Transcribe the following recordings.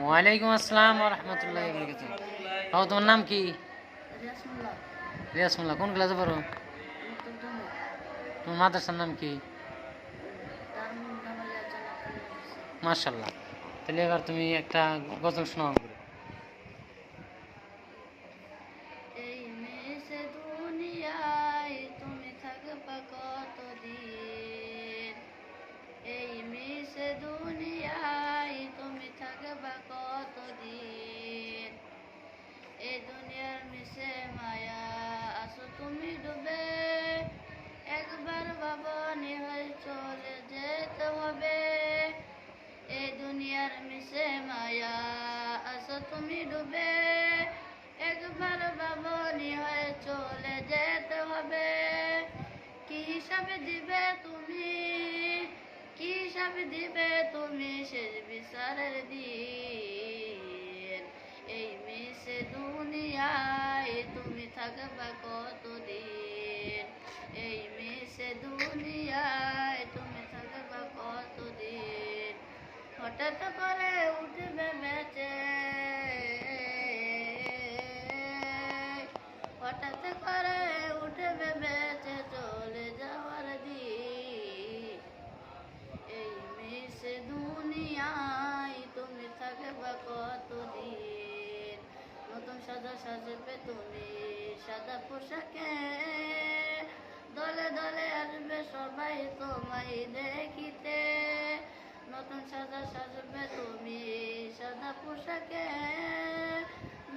ওয়ালাইকুম আসসালাম রহমতুল্লাহ ও হ্যাঁ, তোমার নাম কি? রিয়াসমুল্লাহ কোন ক্লাসে পড়ো? তোমার মাদ্রাসার নাম কি? মার্শাল্লাহ তাহলে এবার তুমি একটা গজল শোনাও এই মেসে দুনিয়ায় তুমি থাকবা কতদিন? এই দুনিয়ার মিশে মায়া আসো তুমি ডুবে। একবার ভাবনি হয়ে চলে যেতে হবে। এই দুনিয়ার মিশে মায়া আসো তুমি ডুবে। একবার ভাবনি হয়ে চলে যেতে হবে। কি হিসাবে দিবে তুমি? দিবে তুমি শেষ বিচারের দিন। এই মিশে দুনিয়ায় তুমি থাকবা কতদিন? এই মিশে দুনিয়ায় তুমি থাকবা কতদিন? হঠাৎ করে সাদা পোশাকে। দলে দলে আসবে সবাই তোমায় দেখিতে। নতুন সাজা সাজবে তুমি সাদা পোশাকে।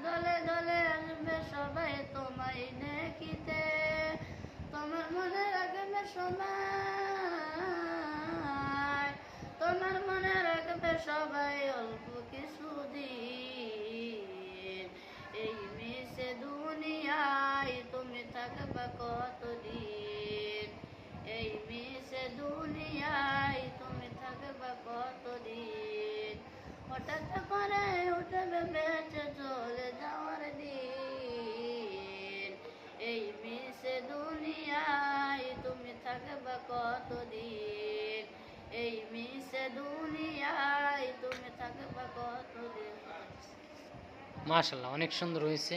দলে দলে আসবে সবাই তোমায় দেখিতে। তোমার মনে রাখবে সময় তোমার মনে রাখবে সবাই। হঠাৎ করে উঠবে বেঁচে চলে যাওয়ার দিন। এই মিশে দুনিয়ায় তুমি থাকবে কতদিন? এই মিশে দুনিয়ায় তুমি থাকবে কতদিন? মাশাল্লাহ অনেক সুন্দর হয়েছে।